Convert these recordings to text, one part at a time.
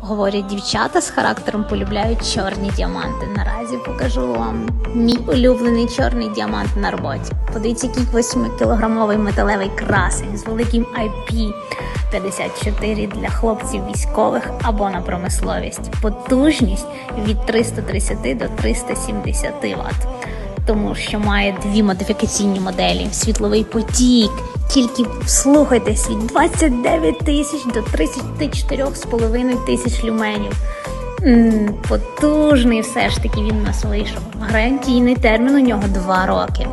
говорять дівчата з характером полюбляють чорні діаманти. Наразі покажу вам мій улюблений чорний діамант на роботі. Подивіться, який 8-кілограмовий металевий красень з великим IP 54 для хлопців військових або на промисловість. Потужність від 330 до 370 Вт. Тому що має дві модифікаційні моделі: світловий потік. Тільки вслухайтесь від 29 тисяч до 34,5 тисяч люменів. Потужний все ж таки він у нас вийшов. Гарантійний термін у нього 2 роки.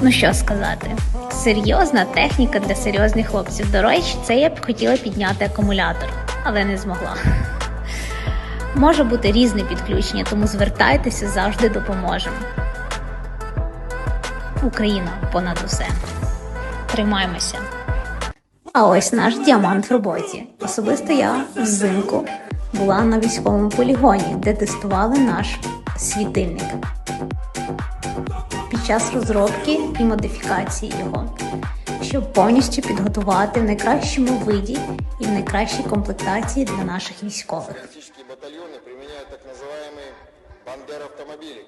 Ну що сказати, серйозна техніка для серйозних хлопців. До речі, це я б хотіла підняти акумулятор, але не змогла. Може бути різне підключення, тому звертайтеся, завжди допоможемо. Україна понад усе. Тримаймося. А ось наш діамант в роботі. Особисто я взимку була на військовому полігоні, де тестували наш світильник під час розробки і модифікації його, щоб повністю підготувати в найкращому виді і в найкращій комплектації для наших військових Тактические батальоны применяют так называемые бандер-автомобили.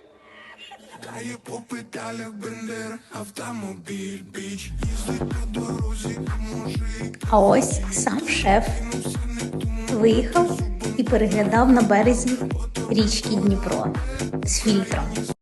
Кає по педалях бендер, автомобіль, біч, їздить по дорозі, мужик. А ось сам шеф виїхав і переглядав на березі річки Дніпро з фільтром.